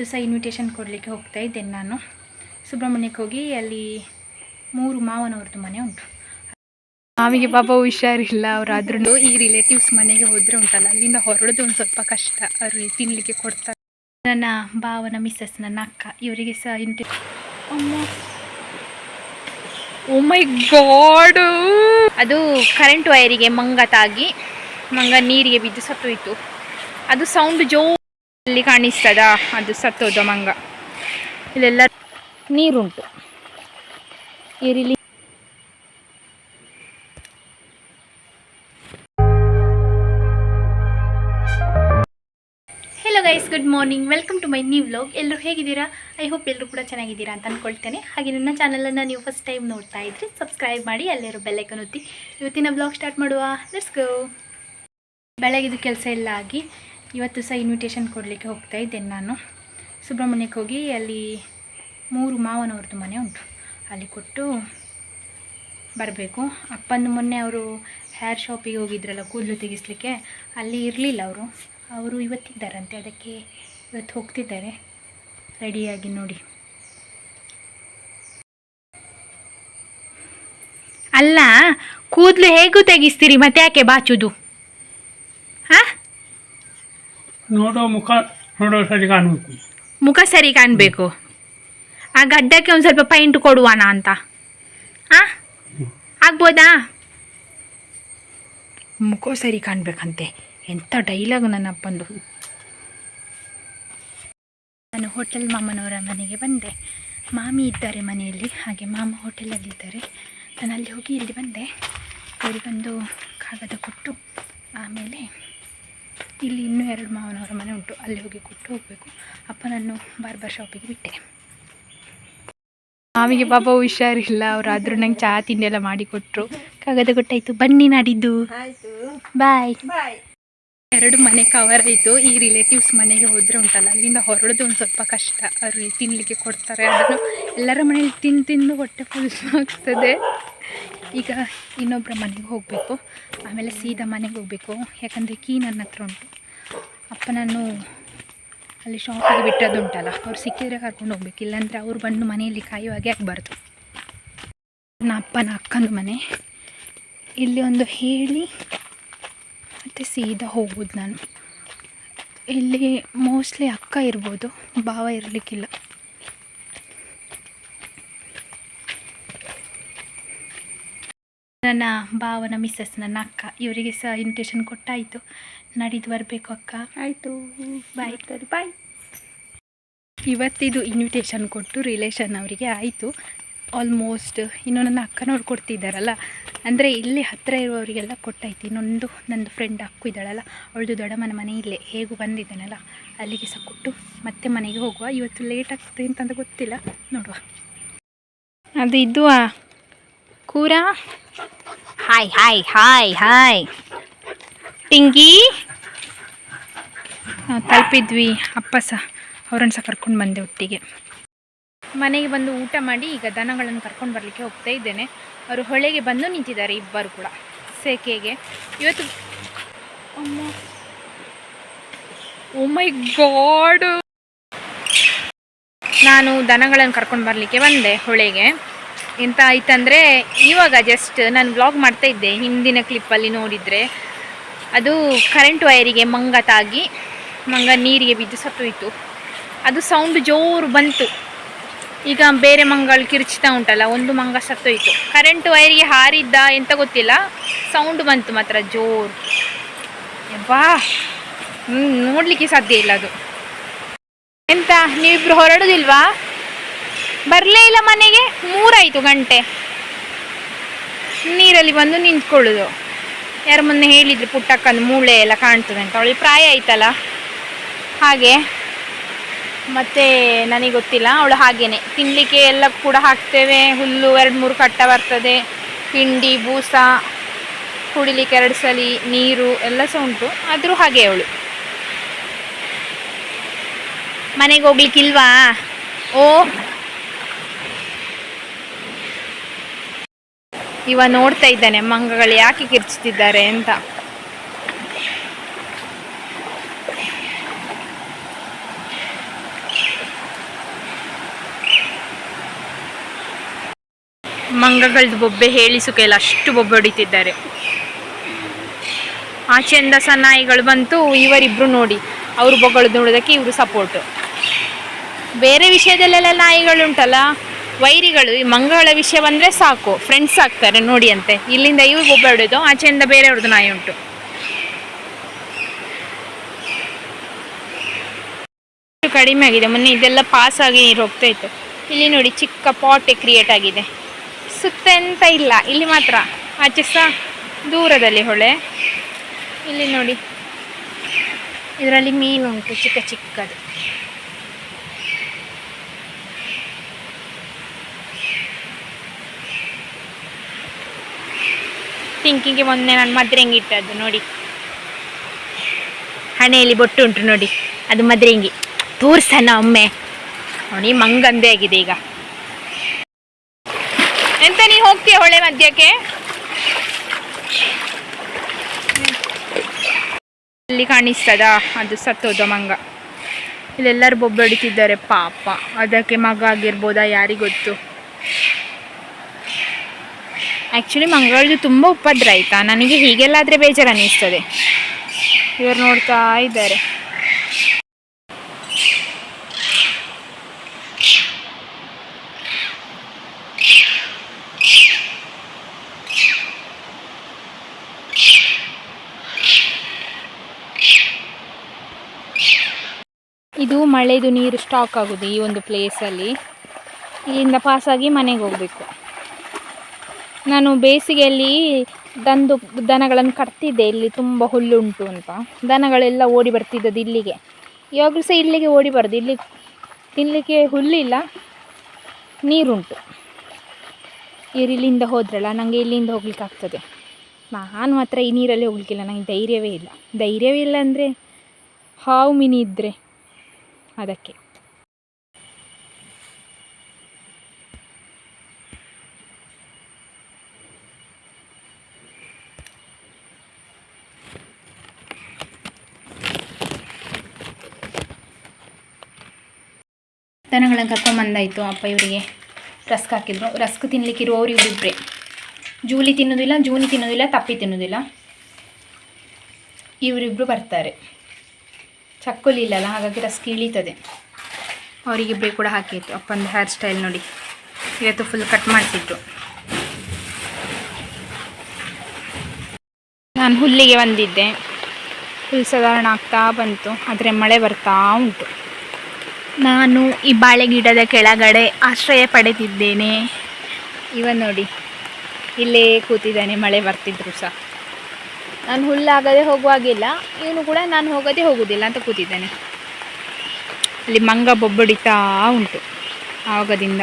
ದಿವಸ ಇನ್ವಿಟೇಷನ್ ಕೊಡಲಿಕ್ಕೆ ಹೋಗ್ತಾ ಇದ್ದೇನೆ ನಾನು. ಸುಬ್ರಹ್ಮಣ್ಯಕ್ಕೆ ಹೋಗಿ ಅಲ್ಲಿ ಮೂರು ಮಾವನವ್ರದ್ದು ಮನೆ ಉಂಟು. ಮಾವಿಗೆ ಪಾಪ ಹುಷಾರಿಲ್ಲ, ಅವರಾದ್ರೂ ಈ ರಿಲೇಟಿವ್ಸ್ ಮನೆಗೆ ಹೋದರೆ ಉಂಟಲ್ಲ, ಅಲ್ಲಿಂದ ಹೊರಡೋದು ಒಂದು ಸ್ವಲ್ಪ ಕಷ್ಟ. ಅವರು ತಿನ್ನಲಿಕ್ಕೆ ಕೊಡ್ತಾರೆ. ನನ್ನ ಭಾವನ ಮಿಸ್ಸಸ್ ನನ್ನ ಅಕ್ಕ, ಇವರಿಗೆ ಸಹ ಓ ಮೈ ಗಾಡ್ ಅದು ಕರೆಂಟ್ ವೈರಿಗೆ ಮಂಗ ತಾಗಿ, ಮಂಗ ನೀರಿಗೆ ಬಿದ್ದು ಸತ್ತೋಯ್ತು. ಅದು ಸೌಂಡ್ ಜೋ ಅಲ್ಲಿ ಕಾಣಿಸ್ತದ? ಅದು ಸತ್ತೋದ ಮಂಗ. ಇಲ್ಲೆಲ್ಲ ನೀರುಂಟು. Hello guys good morning welcome to my new vlog ಎಲ್ಲರೂ ಹೇಗಿದ್ದೀರಾ? ಐ ಹೋಪ್ ಎಲ್ಲರೂ ಕೂಡ ಚೆನ್ನಾಗಿದ್ದೀರಾ ಅಂತ ಅಂದ್ಕೊಳ್ತೇನೆ ಹಾಗೆ ನನ್ನ ಚಾನಲನ್ನು ನೀವು ಫಸ್ಟ್ ಟೈಮ್ ನೋಡ್ತಾ ಇದ್ರಿ ಸಬ್ಸ್ಕ್ರೈಬ್ ಮಾಡಿ ಅಲ್ಲಿರೋ ಬೆಲ್ಲೈಕನ್ ಒತ್ತಿ. ಇವತ್ತಿನ ಬ್ಲಾಗ್ ಸ್ಟಾರ್ಟ್ ಮಾಡುವ. ಲೆಟ್ಸ್ ಗೋ ಬೆಳಗಿದು ಕೆಲಸ ಎಲ್ಲ ಆಗಿ. ಇವತ್ತು ಸಹ ಇನ್ವಿಟೇಷನ್ ಕೊಡಲಿಕ್ಕೆ ಹೋಗ್ತಾ ಇದ್ದೇನೆ ನಾನು. ಸುಬ್ರಹ್ಮಣ್ಯಕ್ಕೆ ಹೋಗಿ ಅಲ್ಲಿ ಮೂರು ಮಾವನವ್ರದ್ದು ಮನೆ ಉಂಟು. ಅಲ್ಲಿ ಕೊಟ್ಟು ಬರಬೇಕು. ಅಪ್ಪಂದು ಮೊನ್ನೆ ಅವರು ಹೇರ್ ಶಾಪಿಗೆ ಹೋಗಿದ್ರಲ್ಲ, ಕೂದಲು ತೆಗಿಸ್ಲಿಕ್ಕೆ. ಅಲ್ಲಿ ಇರಲಿಲ್ಲ ಅವರು. ಅವರು ಇವತ್ತಿದ್ದಾರಂತೆ, ಅದಕ್ಕೆ ಇವತ್ತು ಹೋಗ್ತಿದ್ದಾರೆ. ರೆಡಿಯಾಗಿ ನೋಡಿ. ಅಲ್ಲ, ಕೂದಲು ಹೇಗೂ ತೆಗಿಸ್ತೀರಿ? ಮತ್ತೆ ಯಾಕೆ ಬಾಚುದು? ಹಾಂ? ನೋಡೋ ಮುಖ ನೋಡೋ ಸರಿ ಕಾಣಬೇಕು. ಮುಖ ಸರಿ ಕಾಣಬೇಕು. ಆ ಗಡ್ಡಕ್ಕೆ ಒಂದು ಸ್ವಲ್ಪ ಪೈಂಟ್ ಕೊಡುವಾನ ಅಂತ. ಆ? ಆಗ್ಬೋದಾ? ಮುಖ ಸರಿ ಕಾಣಬೇಕಂತೆ. ಎಂಥ ಡೈಲಾಗ್ ನನ್ನ ಅಪ್ಪಂದು. ನಾನು ಹೋಟೆಲ್ ಮಾಮನವರ ಮನೆಗೆ ಬಂದೆ. ಮಾಮಿ ಇದ್ದಾರೆ ಮನೆಯಲ್ಲಿ, ಹಾಗೆ ಮಾಮ ಹೋಟೆಲಲ್ಲಿದ್ದಾರೆ ನಾನು ಅಲ್ಲಿ ಹೋಗಿ ಇಲ್ಲಿ ಬಂದೆ. ಅವರಿಗೊಂದು ಕಾಗದ ಕೊಟ್ಟು ಆಮೇಲೆ ಇಲ್ಲಿ ಇನ್ನೂ ಎರಡು ಮಾವನವರ ಮನೆ ಉಂಟು. ಅಲ್ಲಿ ಹೋಗಿ ಕೊಟ್ಟು ಹೋಗಬೇಕು. ಅಪ್ಪನನ್ನು ಬಾರ್ಬರ್ ಶಾಪಿಗೆ ಬಿಟ್ಟೆ. ಮಾವಿಗೆ ಪಾಪ ಹುಷಾರಿಲ್ಲ. ಅವರಾದ್ರೂ ನಂಗೆ ಚಹಾ ತಿಂಡಿ ಎಲ್ಲ ಮಾಡಿಕೊಟ್ರು ಕಾಗದ ಕೊಟ್ಟಾಯ್ತು ಬನ್ನಿ ನಾಡಿದ್ದು. ಬಾಯ್ ಎರಡು ಮನೆ ಕವರ್ ಆಯಿತು. ಈ ರಿಲೇಟಿವ್ಸ್ ಮನೆಗೆ ಹೋದರೆ ಉಂಟಲ್ಲ ಅಲ್ಲಿಂದ ಹೊರಡೋದು ಒಂದು ಸ್ವಲ್ಪ ಕಷ್ಟ. ಅವರು ತಿನ್ನಲಿಕ್ಕೆ ಕೊಡ್ತಾರೆ. ಅದನ್ನು ಎಲ್ಲರ ಮನೇಲಿ ತಿಂದು ತಿಂದು ಹೊಟ್ಟೆ ಫುಲ್ ಆಗ್ತದೆ. ಈಗ ಇನ್ನೊಬ್ಬರ ಮನೆಗೆ ಹೋಗಬೇಕು. ಆಮೇಲೆ ಸೀದಾ ಮನೆಗೆ ಹೋಗಬೇಕು. ಯಾಕಂದರೆ ಕೀ ನನ್ನ ಹತ್ರ ಉಂಟು. ಅಪ್ಪ ನಾನು ಅಲ್ಲಿ ಶಾಪಿಗೆ ಬಿಟ್ಟದ್ದುಂಟಲ್ಲ, ಅವ್ರು ಸಿಕ್ಕಿದ್ರೆ ಕರ್ಕೊಂಡು ಹೋಗ್ಬೇಕು. ಇಲ್ಲಾಂದರೆ ಅವ್ರು ಬಂದು ಮನೆಯಲ್ಲಿ ಕಾಯುವಾಗೆ ಆಗಬಾರ್ದು. ನನ್ನ ಅಪ್ಪನ ಅಕ್ಕನ ಮನೆ. ಇಲ್ಲಿ ಒಂದು ಹೇಳಿ, ಮತ್ತು ಸೀದಾ ಹೋಗ್ಬೋದು ನಾನು. ಇಲ್ಲಿ ಮೋಸ್ಟ್ಲಿ ಅಕ್ಕ ಇರ್ಬೋದು, ಭಾವ ಇರಲಿಕ್ಕಿಲ್ಲ. ನನ್ನ ಭಾವನ ಮಿಸ್ಸಸ್ ನನ್ನ ಅಕ್ಕ ಇವರಿಗೆ ಸಹ ಇನ್ವಿಟೇಷನ್ ಕೊಟ್ಟಾಯಿತು. ನಡೀದು ಬರಬೇಕು ಅಕ್ಕ. ಆಯಿತು. ಬಾಯ್ ಬಾಯ್ ಇವತ್ತಿದು ಇನ್ವಿಟೇಷನ್ ಕೊಟ್ಟು ರಿಲೇಷನ್ ಅವರಿಗೆ ಆಯಿತು. ಆಲ್ಮೋಸ್ಟ್ ಇನ್ನು ನನ್ನ ಅಕ್ಕನವ್ರು ಕೊಡ್ತಿದ್ದಾರಲ್ಲ ಅಂದರೆ ಇಲ್ಲಿ ಹತ್ತಿರ ಇರುವವರಿಗೆಲ್ಲ ಕೊಟ್ಟಾಯ್ತು. ಇನ್ನೊಂದು ನಂದು ಫ್ರೆಂಡ್ ಅಕ್ಕು ಇದ್ದಾಳಲ್ಲ ಅವಳದು ದೊಡ್ಡಮ್ಮನ ಮನೆ ಇಲ್ಲೇ ಹೇಗೂ ಬಂದಿದ್ದಾನಲ್ಲ ಅಲ್ಲಿಗೆ ಸಹ ಕೊಟ್ಟು ಮತ್ತೆ ಮನೆಗೆ ಹೋಗುವ. ಇವತ್ತು ಲೇಟ್ ಆಗ್ತದೆ ಅಂತಂದು ಗೊತ್ತಿಲ್ಲ. ನೋಡುವ. ಅದು ಇದು ಕೂರ? ಹಾಯ್ ಹಾಯ್ ಹಾಯ್ ಹಾಯ್ ನಾವು ತಲುಪಿದ್ವಿ. ಅಪ್ಪ ಸಹ ಅವರನ್ನು ಸಹ ಕರ್ಕೊಂಡು ಬಂದೆ ಒಟ್ಟಿಗೆ. ಮನೆಗೆ ಬಂದು ಊಟ ಮಾಡಿ ಈಗ ದನಗಳನ್ನು ಕರ್ಕೊಂಡು ಬರಲಿಕ್ಕೆ ಹೋಗ್ತಾ ಇದ್ದೇನೆ. ಅವರು ಹೊಳೆಗೆ ಬಂದು ನಿಂತಿದ್ದಾರೆ, ಇಬ್ಬರು ಕೂಡ. ಸೇಕೆಗೆ. ಇವತ್ತು ಮೈ ಗಾಡ್ ನಾನು ದನಗಳನ್ನು ಕರ್ಕೊಂಡು ಬರಲಿಕ್ಕೆ ಬಂದೆ ಹೊಳೆಗೆ. ಎಂತ ಆಯ್ತಂದರೆ, ಇವಾಗ ಜಸ್ಟ್ ನಾನು ಬ್ಲಾಗ್ ಮಾಡ್ತಾ ಇದ್ದೆ, ಹಿಂದಿನ ಕ್ಲಿಪ್ಪಲ್ಲಿ ನೋಡಿದರೆ. ಅದು ಕರೆಂಟ್ ವೈರಿಗೆ ಮಂಗ ತಾಗಿ, ಮಂಗ ನೀರಿಗೆ ಬಿದ್ದು ಸತ್ತೋಯ್ತು. ಅದು ಸೌಂಡ್ ಜೋರು ಬಂತು. ಈಗ ಬೇರೆ ಮಂಗಳು ಕಿರ್ಚ್ತಾ ಉಂಟಲ್ಲ, ಒಂದು ಮಂಗ ಸತ್ತೋಯಿತು. ಕರೆಂಟ್ ವೈರಿಗೆ ಹಾರಿದ್ದ ಎಂತ ಗೊತ್ತಿಲ್ಲ ಸೌಂಡ್ ಬಂತು ಮಾತ್ರ ಜೋರು. ಬಾ ನೋಡಲಿಕ್ಕೆ ಸಾಧ್ಯ ಇಲ್ಲ ಅದು. ಎಂತ, ನೀವಿಬ್ರು ಹೊರಡೋದಿಲ್ವಾ? ಬರಲೇ ಇಲ್ಲ ಮನೆಗೆ? ಮೂರಾಯಿತು ಗಂಟೆ. ನೀರಲ್ಲಿ ಬಂದು ನಿಂತ್ಕೊಳ್ಳೋದು. ಯಾರು ಮೊನ್ನೆ ಹೇಳಿದ್ರು ಪುಟ್ಟಕ್ಕಂದು ಮೂಳೆ ಎಲ್ಲ ಕಾಣ್ತದೆ ಅಂತ. ಅವಳಿಗೆ ಪ್ರಾಯ ಆಯ್ತಲ್ಲ? ಹಾಗೆ. ಮತ್ತು ನನಗೆ ಗೊತ್ತಿಲ್ಲ. ಅವಳು ಹಾಗೇನೆ. ತಿನ್ನಲಿಕ್ಕೆ ಎಲ್ಲ ಕೂಡ ಹಾಕ್ತೇವೆ. ಹುಲ್ಲು ಎರಡು ಮೂರು ಕಟ್ಟ ಬರ್ತದೆ. ಹಿಂಡಿ, ಬೂಸ, ಕುಡಿಲಿಕ್ಕೆ ಎರಡು ಸಲ ನೀರು ಎಲ್ಲ ಸಹ ಉಂಟು. ಆದರೂ ಹಾಗೆ ಅವಳು. ಮನೆಗೆ ಹೋಗ್ಲಿಕ್ಕಿಲ್ವಾ? ಓ ಇವ ನೋಡ್ತಾ ಇದ್ದಾನೆ ಮಂಗಗಳು ಯಾಕೆ ಕಿರ್ಚುತ್ತಿದ್ದಾರೆ ಅಂತ. ಮಂಗಗಳ್ದು ಬೊಬ್ಬೆ ಹೇಳಿಸು ಕೈಲ ಅಷ್ಟು ಬೊಬ್ಬೆ ಹೊಡಿತಿದ್ದಾರೆ. ಆ ಚಂದಸ ನಾಯಿಗಳು ಬಂತು, ಇವರಿಬ್ರು ನೋಡಿ, ಅವರು ಬೊಗಳು ನೋಡೋದಕ್ಕೆ ಇವರು ಸಪೋರ್ಟ್ ಬೇರೆ ವಿಷಯದಲ್ಲೆಲ್ಲ ನಾಯಿಗಳುಂಟಲ್ಲ? ವೈರಿಗಳು ಈ ಮಂಗಗಳ ವಿಷಯ ಬಂದರೆ ಸಾಕು. ಫ್ರೆಂಡ್ಸ್ ಆಗ್ತಾರೆ ನೋಡಿ ಅಂತೆ ಇಲ್ಲಿಂದ ಇವ್ರಿಗೆ ಒಬ್ಬ ಹಿಡಿದು, ಆಚೆಯಿಂದ ಬೇರೆಯವ್ರದ್ದು ನಾಯಿ ಉಂಟು. ಕಡಿಮೆ ಆಗಿದೆ. ಮೊನ್ನೆ ಇದೆಲ್ಲ ಪಾಸ್ ಆಗಿ ನೀರು ಹೋಗ್ತಾ ಇತ್ತು. ಇಲ್ಲಿ ನೋಡಿ ಚಿಕ್ಕ ಪಾಟೆ ಕ್ರಿಯೇಟ್ ಆಗಿದೆ. ಸುತ್ತ ಎಂತ ಇಲ್ಲ. ಇಲ್ಲಿ ಮಾತ್ರ. ಆಚೆ ಸಹ ದೂರದಲ್ಲಿ ಹೊಳೆ. ಇಲ್ಲಿ ನೋಡಿ. ಇದರಲ್ಲಿ ಮೀನು ಉಂಟು ಚಿಕ್ಕ ಚಿಕ್ಕದು. ಪಿಂಕಿಗೆ ಮೊನ್ನೆ ನಾನು ಮದ್ರೆಂಗಿ ಇಟ್ಟದ್ದು, ನೋಡಿ. ಹಣೆಯಲ್ಲಿ ಬೊಟ್ಟು ಉಂಟು ನೋಡಿ, ಅದು ಮದ್ರೆಂಗಿ. ತೋರ್ಸಣ ಒಮ್ಮೆ. ನೋಡಿ, ಮಂಗಂದೇ ಆಗಿದೆ ಈಗ. ಎಂತ ನೀ ಹೋಗ್ತೀಯ ಹೊಳೆ ಮಧ್ಯಕ್ಕೆ? ಅಲ್ಲಿ ಕಾಣಿಸ್ತದ, ಅದು ಸತ್ತೋದ ಮಂಗ. ಇಲ್ಲೆಲ್ಲರೂ ಬೊಬ್ಬಡಿತಿದ್ದಾರೆ ಪಾಪ. ಅದಕ್ಕೆ ಮಗ ಆಗಿರ್ಬೋದಾ, ಯಾರಿಗೊತ್ತು? ಆ್ಯಕ್ಚುಲಿ ಮಂಗಳದ್ದು ತುಂಬ ಉಪದ್ರ ಆಯಿತಾ? ನನಗೆ ಹೀಗೆಲ್ಲ ಆದರೆ ಬೇಜಾರು ಅನ್ನಿಸ್ತದೆ ಇವರು ನೋಡ್ತಾ ಇದ್ದಾರೆ. ಇದು ಮಳೆದು ನೀರು ಸ್ಟಾಕ್ ಆಗೋದು ಈ ಒಂದು ಪ್ಲೇಸಲ್ಲಿ ಇಲ್ಲಿಂದ ಪಾಸಾಗಿ ಮನೆಗೆ ಹೋಗಬೇಕು. ನಾನು ಬೇಸಿಗೆಯಲ್ಲಿ ದಂದು, ದನಗಳನ್ನು ಕಟ್ತಿದ್ದೆ. ಇಲ್ಲಿ ತುಂಬ ಹುಲ್ಲುಂಟು ಅಂತ. ದನಗಳೆಲ್ಲ ಓಡಿ ಬರ್ತಿದ್ದದ್ದು ಇಲ್ಲಿಗೆ. ಇವಾಗಲೂ ಸಹ ಇಲ್ಲಿಗೆ ಓಡಿ ಬರೋದು. ಇಲ್ಲಿ ತಿನ್ನಲಿಕ್ಕೆ ಹುಲ್ಲಿಲ್ಲ, ನೀರುಂಟು. ಇವ್ರು ಇಲ್ಲಿಂದ ಹೋದ್ರಲ್ಲ ನನಗೆ ಇಲ್ಲಿಂದ ಹೋಗ್ಲಿಕ್ಕೆ ಆಗ್ತದೆ. ನಾನು ಮಾತ್ರ ಈ ನೀರಲ್ಲಿ ಹೋಗ್ಲಿಕ್ಕಿಲ್ಲ ನನಗೆ ಧೈರ್ಯವೇ ಇಲ್ಲ. ಧೈರ್ಯವೇ ಇಲ್ಲ ಅಂದರೆ ಹಾವು ಮಿನಿ ಇದ್ದರೆ ಅದಕ್ಕೆ. ದನಗಳನ್ನು ಕರ್ಕೊಂಬಂದಾಯಿತು ಅಪ್ಪ ಇವರಿಗೆ. ರಸ್ಕ್ ಹಾಕಿದ್ರು. ರಸ್ಕ್ ತಿನ್ಲಿಕ್ಕೆ ಇರುವವರು ಇವರಿಬ್ಬರೇ ಜೂಲಿ ತಿನ್ನೋದಿಲ್ಲ, ಜೂನಿ ತಿನ್ನೋದಿಲ್ಲ, ತಪ್ಪಿ ತಿನ್ನೋದಿಲ್ಲ. ಇವರಿಬ್ಬರು ಬರ್ತಾರೆ. ಚಕ್ಕೋಲಿ ಇಲ್ಲಲ್ಲ, ಹಾಗಾಗಿ ರಸ್ಕ್ ಇಳೀತದೆ. ಅವರಿಗಿಬ್ಬರೇ ಕೂಡ ಹಾಕಿತ್ತು. ಅಪ್ಪಂದು ಹೇರ್ ಸ್ಟೈಲ್ ನೋಡಿ. ಇವತ್ತು ಫುಲ್ ಕಟ್ ಮಾಡ್ತಿದ್ರು. ನಾನು ಹುಲ್ಲಿಗೆ ಬಂದಿದ್ದೆ. ಹುಲ್ ಸಾಧಾರಣ ಆಗ್ತಾ ಬಂತು. ಆದರೆ ಮಳೆ ಬರ್ತಾ ಉಂಟು. ನಾನು ಈ ಬಾಳೆ ಗಿಡದ ಕೆಳಗಡೆ ಆಶ್ರಯ ಪಡೆದಿದ್ದೇನೆ. ಇವ ನೋಡಿ, ಇಲ್ಲೇ ಕೂತಿದ್ದಾನೆ, ಮಳೆ ಬರ್ತಿದ್ರು ಸಹ. ನಾನು ಹುಲ್ಲಾಗದೆ ಹೋಗುವಾಗಿಲ್ಲ, ಇವನು ಕೂಡ ನಾನು ಹೋಗದೆ ಹೋಗುವುದಿಲ್ಲ ಅಂತ ಕೂತಿದ್ದಾನೆ. ಅಲ್ಲಿ ಮಂಗ ಬೊಬ್ಬಡಿತಾ ಉಂಟು, ಆವಾಗದಿಂದ.